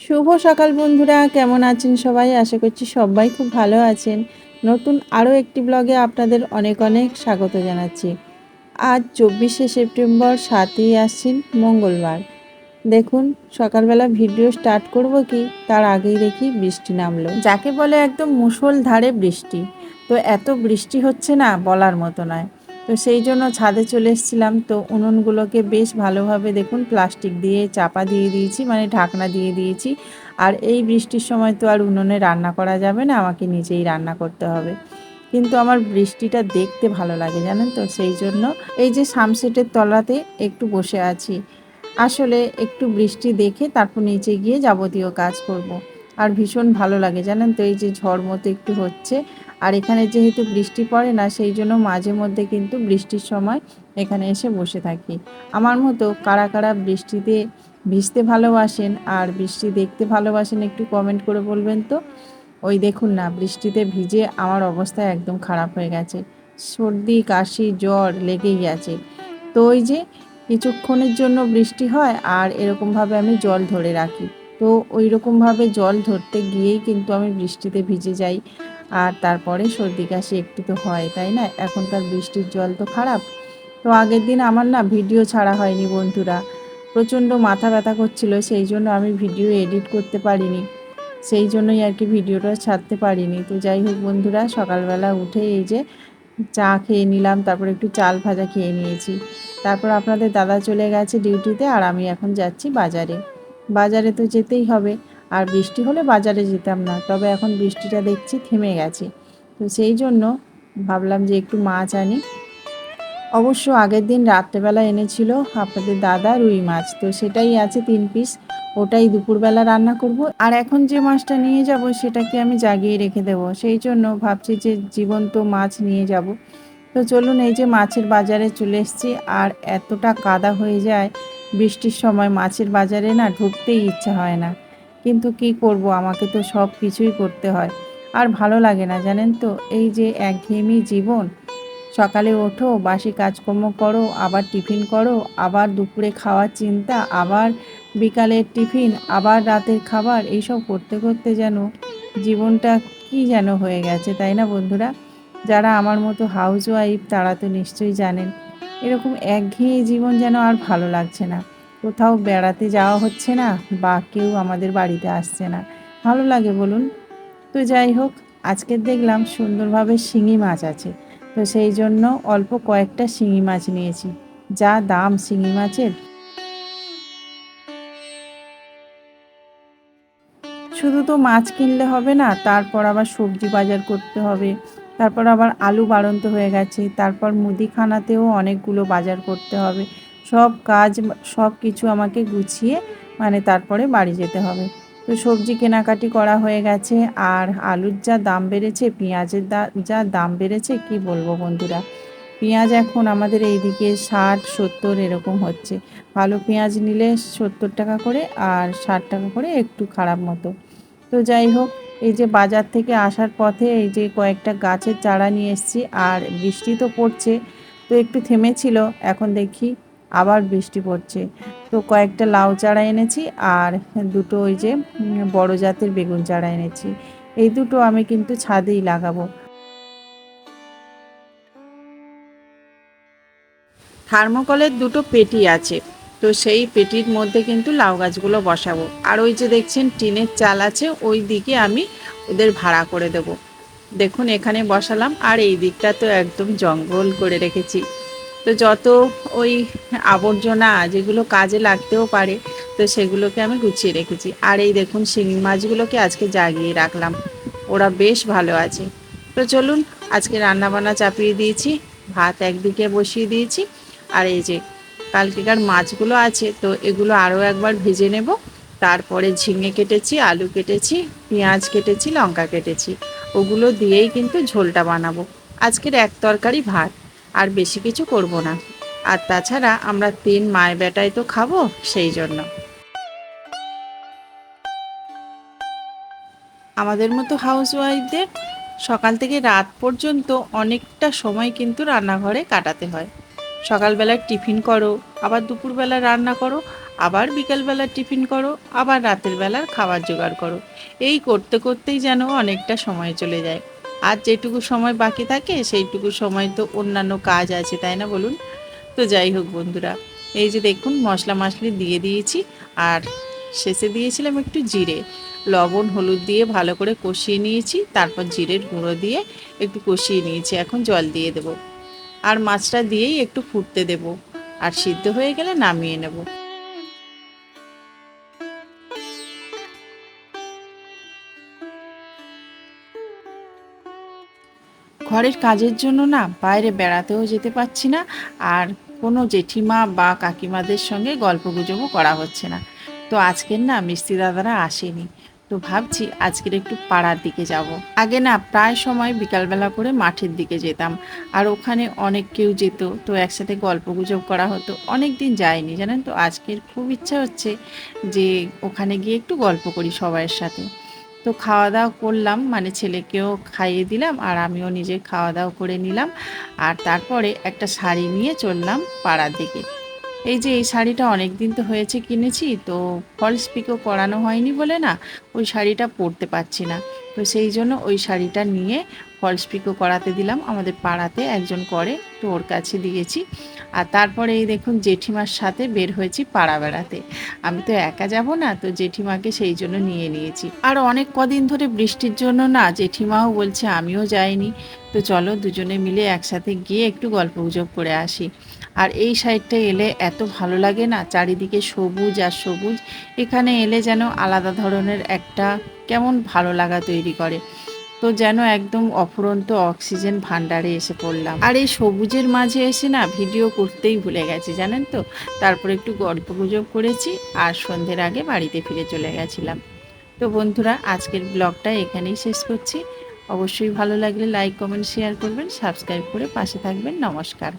শুভ সকাল বন্ধুরা, কেমন আছেন সবাই? আশা করছি সবাই খুব ভালো আছেন। নতুন আরও একটি ব্লগে আপনাদের অনেক অনেক স্বাগত জানাচ্ছি। আজ চব্বিশে সেপ্টেম্বর, সাতই আসছেন মঙ্গলবার। দেখুন, সকালবেলা ভিডিও স্টার্ট করব কি, তার আগেই দেখি বৃষ্টি নামলো। যাকে বলে একদম মুষল ধারে বৃষ্টি। তো এত বৃষ্টি হচ্ছে না বলার মতো নয়। তো সেই জন্য ছাদে চলে এসেছিলাম। তো উনুনগুলোকে বেশ ভালোভাবে দেখুন প্লাস্টিক দিয়ে চাপা দিয়ে দিয়েছি মানে ঢাকনা দিয়ে দিয়েছি। আর এই বৃষ্টির সময় তো আর উনুনে রান্না করা যাবে না, আমাকে নিজেই রান্না করতে হবে। কিন্তু আমার বৃষ্টিটা দেখতে ভালো লাগে, জানেন তো? সেই জন্য এই যে সামসেটের তলাতে একটু বসে আছি। আসলে একটু বৃষ্টি দেখে তারপর নিচে গিয়ে যাবতীয় কাজ করব। আর ভীষণ ভালো লাগে, জানেন তো? এই যে ঝড় মতো একটু হচ্ছে আর এখানে যেহেতু বৃষ্টি পড়ে না, সেই জন্য মাঝে মধ্যে কিন্তু বৃষ্টির সময় এখানে এসে বসে থাকি। আমার মতো কারা কারা বৃষ্টিতে ভিজতে ভালোবাসেন আর বৃষ্টি দেখতে ভালোবাসেন একটু কমেন্ট করে বলবেন তো? ওই দেখুন না, বৃষ্টিতে ভিজে আমার অবস্থা একদম খারাপ হয়ে গেছে। সর্দি, কাশি, জ্বর লেগেই আছে। তো ওই যে কিছুক্ষণের জন্য বৃষ্টি হয় আর এরকমভাবে আমি জল ধরে রাখি। তো ওই রকমভাবে জল ধরতে গিয়েই কিন্তু আমি বৃষ্টিতে ভিজে যাই। আর তারপরে সর্দি কাশি একটু তো হয়, তাই না? এখনকার বৃষ্টির জল তো খারাপ। তো আগের দিন আমার না ভিডিও ছাড়া হয়নি বন্ধুরা। প্রচণ্ড মাথা ব্যথা করছিল, সেই জন্য আমি ভিডিও এডিট করতে পারিনি। সেই জন্যই আর কি ভিডিওটা ছাড়তে পারিনি। তো যাই হোক বন্ধুরা, সকালবেলা উঠে এই যে চা খেয়ে নিলাম, তারপর একটু চাল ভাজা খেয়ে নিয়েছি। তারপর আপনাদের দাদা চলে গেছে ডিউটিতে আর আমি এখন যাচ্ছি বাজারে। বাজারে তো যেতেই হবে। আর বৃষ্টি হলে বাজারে যেতাম না। তবে এখন বৃষ্টিটা দেখছি থেমে গেছে। তো সেই জন্য ভাবলাম যে একটু মাছ আনি। অবশ্য আগের দিন রাত্রেবেলা এনেছিল আপনাদের দাদা রুই মাছ। তো সেটাই আছে তিন পিস। ওটাই দুপুরবেলা রান্না করব। আর এখন যে মাছটা নিয়ে যাব সেটাকে আমি জাগিয়ে রেখে দেব। সেই জন্য ভাবছি যে জীবন্ত মাছ নিয়ে যাব। তো চলুন এই যে মাছের বাজারে চলে এসেছি। আর এতটা কাদা হয়ে যায়, বৃষ্টির সময় মাছের বাজারে না ঢুকতেই ইচ্ছা হয় না। কিন্তু কি করব? আমাকে তো সব কিছুই করতে হয়। আর ভালো লাগে না, জানেন তো? এই যে একঘেয়েমি জীবন। সকালে ওঠো, বাসি কাজকর্ম করো, আবার টিফিন করো, আবার দুপুরে খাওয়ার চিন্তা, আবার বিকালের টিফিন, আবার রাতের খাবার, এইসব করতে করতে যেন জীবনটা কি যেন হয়ে গেছে, তাই না বন্ধুরা? যারা আমার মতো হাউস ওয়াইফ তারা তো নিশ্চয়ই জানেন। এরকম একঘেয়ে জীবন যেন আর ভালো লাগছে না। কোথাও বেড়াতে যাওয়া হচ্ছে না বা কেউ আমাদের বাড়িতে আসছে না। ভালো লাগে বলুন। তো যাই হোক, আজকে দেখলাম সুন্দরভাবে শিঙি মাছ আছে। তো সেই জন্য অল্প কয়েকটা শিঙি মাছ নিয়েছি। যা দাম শিঙি মাছের। শুধু তো মাছ কিনলে হবে না, তারপর আবার সবজি বাজার করতে হবে। তারপর আবার আলু বাড়ন্ত হয়ে গেছে। তারপর মুদিখানাতেও অনেকগুলো বাজার করতে হবে। সব কাজ, সব কিছু আমাকে গুছিয়ে মানে তারপরে বাড়ি যেতে হবে। তো সবজি কেনাকাটি করা হয়ে গেছে, আর আলুর যা দাম বেড়েছে, পেঁয়াজের যা দাম বেড়েছে, কি বলব বন্ধুরা? পেঁয়াজ এখন আমাদের এইদিকে ষাট, সত্তর এরকম হচ্ছে। ভালো পেঁয়াজ নিলে সত্তর টাকা করে, আর ষাট টাকা করে একটু খারাপ মতো। তো যাই হোক, এই যে বাজার থেকে আসার পথে এই যে কয়েকটা গাছের চারা নিয়ে এসেছি, আর বৃষ্টি তো পড়ছে, তো একটু থেমেছিল, এখন দেখি আবার বৃষ্টি পড়ছে। তো কয়েকটা লাউ চারা এনেছি আর দুটো ওই যে বড় জাতের বেগুন চারা এনেছি। এই দুটো আমি কিন্তু ছাদেই লাগাবো। থার্মোকলের দুটো পেটি আছে। তো সেই পেটির মধ্যে কিন্তু লাউ গাছগুলো বসাবো। আর ওই যে দেখছেন, টিনের চাল আছে, ওই দিকে আমি ওদের ভাড়া করে দেব। দেখুন, এখানে বসালাম। আর এই দিকটা তো একদম জঙ্গল করে রেখেছি। তো যত ওই আবর্জনা যেগুলো কাজে লাগতেও পারে, তো সেগুলোকে আমি গুছিয়ে রেখেছি। আর এই দেখুন, শিঙি মাছগুলোকে আজকে জাগিয়ে রাখলাম। ওরা বেশ ভালো আছে। তো চলুন, আজকে রান্নাবান্না চাপিয়ে দিয়েছি, ভাত একদিকে বসিয়ে দিয়েছি। আর এই যে কালকেকার মাছগুলো আছে, তো এগুলো আরও একবার ভেজে নেব। তারপরে ঝিঙে কেটেছি, আলু কেটেছি, পেঁয়াজ কেটেছি, লঙ্কা কেটেছি। ওগুলো দিয়েই কিন্তু ঝোলটা বানাবো। আজকের এক তরকারি ভাত। আর বেশি কিছু করব না। আর তাছাড়া আমরা তিন মায় বেটায় তো খাব সেই জন্য। আমাদের মতো হাউস ওয়াইফদের সকাল থেকে রাত পর্যন্ত অনেকটা সময় কিন্তু রান্নাঘরে কাটাতে হয়। সকালবেলা টিফিন করো, আবার দুপুরবেলা রান্না করো, আবার বিকালবেলা টিফিন করো, আবার রাতের বেলার খাবার জোগাড় করো। এই করতে করতেই যেন অনেকটা সময় চলে যায়। আর যেটুকু সময় বাকি থাকে, সেইটুকু সময় তো অন্যান্য কাজ আছে, তাই না বলুন? তো যাই হোক বন্ধুরা, এই যে দেখুন মশলা মশলি দিয়ে দিয়েছি, আর শেষে দিয়েছিলাম একটু জিরে। লবণ, হলুদ দিয়ে ভালো করে কষিয়ে নিয়েছি, তারপর জিরের গুঁড়ো দিয়ে একটু কষিয়ে নিয়েছি, এখন জল দিয়ে দেব। আর মাছটা দিয়েই একটু ফুটতে দেব। আর সিদ্ধ হয়ে গেলে নামিয়ে নেব। ঘরের কাজের জন্য না বাইরে বেড়াতেও যেতে পারছি না আর কোনো জেঠিমা বা কাকিমাদের সঙ্গে গল্প গুজবও করা হচ্ছে না। তো আজকের না মিস্ত্রি দাদারা আসেনি। তো ভাবছি আজকের একটু পাড়ার দিকে যাব। আগে না প্রায় সময় বিকালবেলা করে মাঠের দিকে যেতাম। আর ওখানে অনেক কেউ যেত, তো একসাথে গল্প গুজব করা হতো। অনেক দিন যায়নি, জানেন তো? আজকের খুব ইচ্ছা হচ্ছে যে ওখানে গিয়ে একটু গল্প করি সবাইয়ের সাথে। তো খাওয়া দাওয়া করলাম। মানে ছেলেকেও খাইয়ে দিলাম আর আমিও নিজে খাওয়া দাওয়া করে নিলাম। আর তারপরে একটা শাড়ি নিয়ে চললাম পাড়ার দিকে। এই যে এই শাড়িটা অনেক দিন তো হয়েছে কিনেছি, তো ফলস পিকও করানো হয়নি বলে না, ওই শাড়িটা পরতে পারছি না। তো সেই জন্য ওই শাড়িটা নিয়ে ফলস পিকও করাতে দিলাম। আমাদের পাড়াতে একজন করে, তো ওর কাছে দিয়েছি। আর তারপরে এই দেখুন জেঠিমার সাথে বের হয়েছি পাড়া বেড়াতে। আমি তো একা যাব না, তো জেঠিমাকে সেই জন্য নিয়ে নিয়েছি। আর অনেক কদিন ধরে বৃষ্টির জন্য না জেঠিমাও বলছে আমিও যাইনি। তো চলো দুজনে মিলে একসাথে গিয়ে একটু গল্প গুজব করে আসি। আর এই সাইডটা এলে এত ভালো লাগে না, চারিদিকে সবুজ আর সবুজ। এখানে এলে যেন আলাদা ধরনের একটা কেমন ভালো লাগা তৈরি করে। তো যেন একদম অফুরন্ত অক্সিজেন ভান্ডারে এসে পড়লাম। আর এই সবুজের মাঝে এসে না ভিডিও করতেই ভুলে গেছি, জানেন তো? তারপর একটু গল্প গুজব করেছি আর সন্ধ্যের আগে বাড়িতে ফিরে চলে গেছিলাম। তো বন্ধুরা, আজকের ব্লগটা এখানেই শেষ করছি। অবশ্যই ভালো লাগলে লাইক, কমেন্ট, শেয়ার করবেন, সাবস্ক্রাইব করে পাশে থাকবেন। নমস্কার।